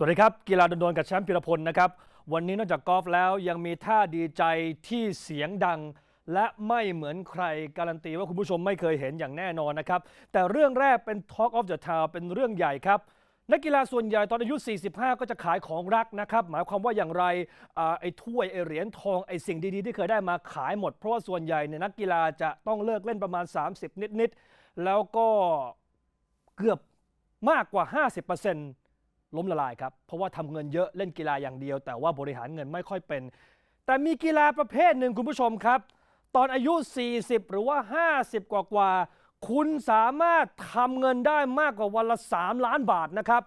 สวัสดีครับ กีฬาโดนกับแชมป์พิรพลนะครับ วันนี้นอกจากกอล์ฟแล้วยังมีท่าดีใจที่เสียงดัง และไม่เหมือนใครการันตีว่าคุณผู้ชมไม่เคยเห็นอย่างแน่นอนนะครับ แต่เรื่องแรกเป็น Talk of the Town เป็นเรื่องใหญ่ครับนักกีฬาส่วนใหญ่ตอนอายุ 45 ก็จะขายของรักนะครับ หมายความว่าอย่างไรอไอ้ถ้วยไอ้เหรียญทองไอ้สิ่งดีๆ ที่เคยได้มาขายหมด เพราะว่าส่วนใหญ่เนี่ยนักกีฬาจะต้องเลิกเล่นประมาณ 30 นิดๆแล้วก็เกือบมากกว่า 50% ล้มละลายครับ เพราะว่าทำเงินเยอะเล่นกีฬาอย่างเดียว แต่ว่าบริหารเงินไม่ค่อยเป็น แต่มีกีฬาประเภทหนึ่งคุณผู้ชมครับ ตอนอายุ 40 หรือว่า 50 กว่ากว่าคุณสามารถทำเงินได้มากกว่าวันละ 3 ล้านบาทนะครับ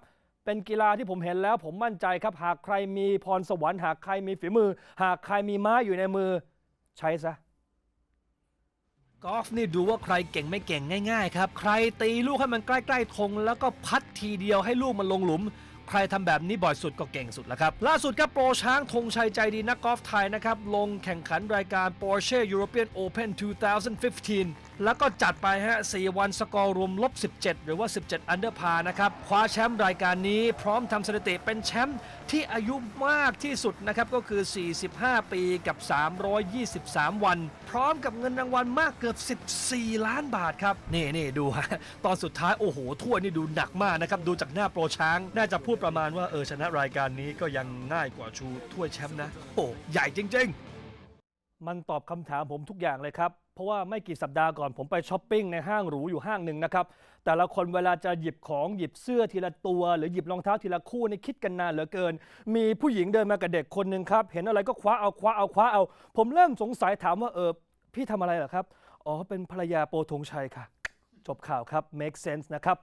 เป็นกีฬาที่ผมเห็นแล้ว ผมมั่นใจครับ หากใครมีพรสวรรค์หากใครมีฝีมือ หากใครมีม้าอยู่ในมือใช้ซะกอล์ฟนี่ดูว่าใครเก่งไม่เก่งง่ายๆครับ ใครตีลูกให้มันใกล้ๆธงแล้วก็พัดทีเดียวให้ลูกมันลงหลุม ใครทำแบบนี้บ่อยสุดก็เก่งสุดแล้วครับ ล่าสุดครับโปรช้างธงชัยใจดีนักกอล์ฟไทยนะครับ ลงแข่งขันรายการ Porsche European Open 2015 แล้วก็จัดไปฮะ 4 วันสกอร์รวมลบ 17 หรือว่า 17 อันเดอร์พานะครับ คว้าแชมป์รายการนี้พร้อมทำสถิติเป็นแชมป์ที่อายุมากที่สุดนะครับ ก็คือ 45 ปีกับ 323 วัน พร้อมกับเงินรางวัลมากเกือบ 14 ล้านบาทครับ นี่นี่ดูฮะ ตอนสุดท้ายโอ้โหถ้วยนี่ดูหนักมากนะครับ ดูจากหน้าโปรช้าง น่าจะพูดประมาณว่าเออชนะรายการนี้ก็ยังง่ายกว่าชูถ้วยแชมป์นะ โอ้ใหญ่จริง ๆ มันตอบคำถามผมทุกอย่างเลยครับ ราะว่าไม่กี่สัปดาห์ก่อนผมไปช้อปปิ้งในห้างหรูอยู่ห้างหนึ่งนะครับ แต่ละคนเวลาจะหยิบของหยิบเสื้อทีละตัว หรือหยิบรองเท้าทีละคู่นี่คิดกันนานเหลือเกิน มีผู้หญิงเดินมากับเด็กคนหนึ่งครับ เห็นอะไรก็คว้าเอาคว้าเอาคว้าเอา ผมเริ่มสงสัยถามว่าเออพี่ทำอะไรเหรอครับ อ๋อเป็นภรรยาโปรธงชัยค่ะ จบข่าวครับ make sense นะครับ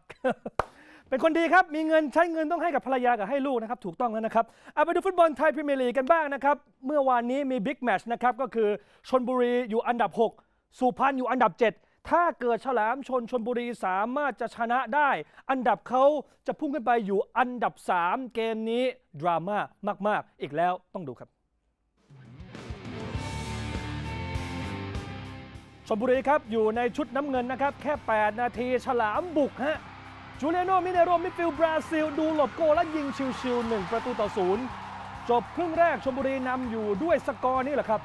เป็นคนดีครับ มีเงินใช้เงินต้องให้กับภรรยากับให้ลูกนะครับ ถูกต้องแล้วนะครับ เอาไปดูฟุตบอลไทยพรีเมียร์ลีกกันบ้างนะครับ เมื่อวานนี้มีบิ๊กแมชนะครับ ก็คือชนบุรีอยู่อันดับ 6 สุพรรณอยู่อันดับ 7 ถ้าเกิดฉลามชนชนบุรีสามารถจะชนะได้ อันดับเขาจะพุ่งขึ้นไปอยู่อันดับ 3 เกมนี้ ดราม่ามากๆ อีกแล้วต้องดูครับชลบุรีครับอยู่ในชุดน้ำเงินนะครับ แค่ 8 นาที ฉลามบุกฮะจูเลียโนมิเนโรมิฟิลบราซิล ดูหลบโกและยิงชิวๆ1ประตูต่อศูนย์จบครึ่งแรกชลบุรีนำอยู่ด้วยสกอร์นี่แหละครับ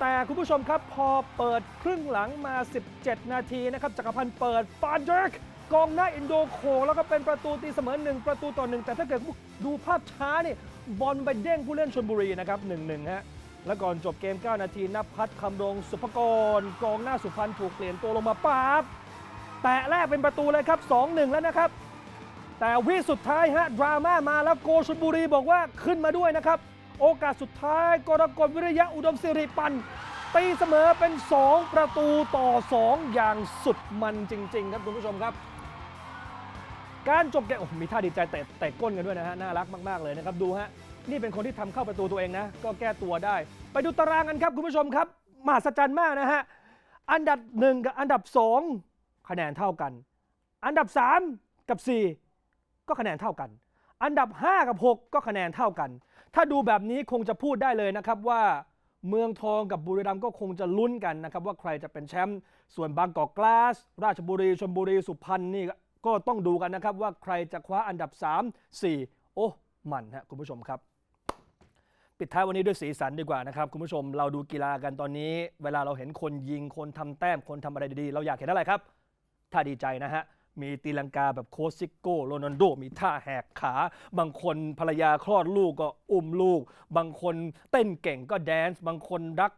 แต่คุณผู้ชมครับพอเปิดครึ่งหลังมา 17 นาทีนะครับจักรพันธ์เปิดฟานเดอร์กกองหน้าอินโดโคแล้วก็เป็นประตูตีเสมอ 1 ประตูต่อ 1 แต่ถ้าเกิดดูภาพช้านี่บอลไปเด้งผู้เล่นชลบุรีนะครับ 1-1 ฮะ และก่อนจบเกม 9 นาทีนภัทรคำรงสุภกร กองหน้าสุพรรณถูกเปลี่ยนตัวลงมาปั๊บแตะแรกเป็นประตูเลยครับ 2-1 แล้วนะครับ แต่วิสุดท้ายฮะดราม่ามาแล้วโกชลบุรีบอกว่าขึ้นมาด้วยนะครับ โอกาสสุดท้ายกรกฎวิริยะอุดมสิริปันตีเสมอเป็น 2 ประตูต่อ 2 อย่างสุดมันจริง ๆ ครับคุณผู้ชมครับ การจบเกมโอ้โหมีท่าดีใจเตะเตะก้นกันด้วยนะฮะน่ารักมากๆเลยนะครับดูฮะนี่เป็นคนที่ทำเข้าประตูตัวเองนะ ก็แก้ตัวได้ ไปดูตารางกันครับคุณผู้ชมครับมหัศจรรย์มากนะฮะอันดับ 1 กับอันดับ 2 คะแนนเท่ากัน อันดับ 3 กับ 4 ก็คะแนนเท่ากัน อันดับ 5 กับ 6 ก็คะแนนเท่ากัน ถ้าดูแบบนี้คงจะพูดได้เลยนะครับว่าเมืองทองกับบุรีรัมย์ก็คงจะลุ้นกันนะครับ ว่าใครจะเป็นแชมป์ส่วนบางกอกกลาส ราชบุรีชลบุรีสุพรรณนี่ก็ต้องดูกันนะครับ ว่าใครจะคว้าอันดับ 3 4 โอ้มันฮะคุณผู้ชมครับ ปิดท้ายวันนี้ด้วยสีสันดีกว่านะครับ คุณผู้ชมเราดูกีฬากันตอนนี้ เวลาเราเห็นคนยิงคนทำแต้มคนทำอะไรดีๆ เราอยากเห็นอะไรครับ ถ้าดีใจนะฮะ มีตีลังกาแบบโคชซิโก้โรนัลโด มีท่าแหกขา บางคนภรรยาคลอดลูกก็อุ้มลูก บางคนเต้นเก่งก็แดนซ์ บางคนรัก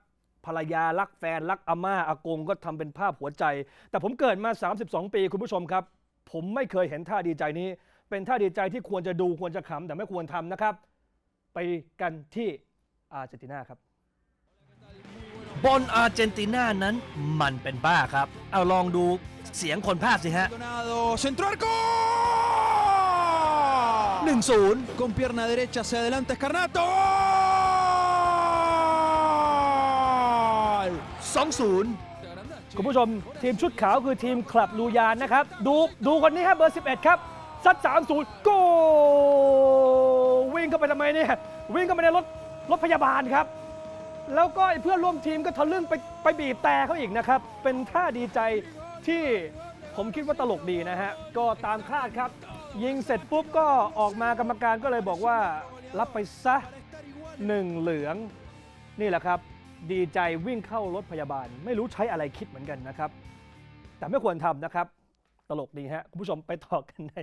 ภรรยารักแฟน รักอาม่าอากงก็ทำเป็นภาพหัวใจ แต่ผมเกิดมา 32 ปีคุณผู้ชมครับ ผมไม่เคยเห็นท่าดีใจนี้ เป็นท่าดีใจที่ควรจะดูควรจะขำแต่ไม่ควรทำนะครับ ไปกันที่อาร์เจนตินาครับบอลอาร์เจนตินานั้นมันเป็นบ้าครับ เอาลองดู เสียงคนภาคสิฮะ Maldonado, centro arco. 1-0 Con pierna derecha hacia adelante Escarnato. ¡Gol! 2-0 คุณผู้ชมทีมชุดขาวคือทีมคลับลูยานนะครับ ดูดูคนนี้ครับเบอร์ 11 ครับซัด3-0โกวิ่งเข้าไปทำไมเนี่ย วิ่งเข้าไปในรถรถพยาบาลครับ แล้วก็ไอ้เพื่อนร่วมทีมก็ทะลึ่งไปไปบีบแต่เขาอีกนะครับ เป็นท่าดีใจ ที่ผมคิดว่าตลกดีนะฮะ ก็ตามคาดครับ ยิงเสร็จปุ๊บก็ออกมากรรมการก็เลยบอกว่ารับไปซะหนึ่งเหลือง นี่แหละครับ ดีใจวิ่งเข้ารถพยาบาล ไม่รู้ใช้อะไรคิดเหมือนกันนะครับ แต่ไม่ควรทำนะครับ ตลกดีฮะ คุณผู้ชมไปต่อกันใน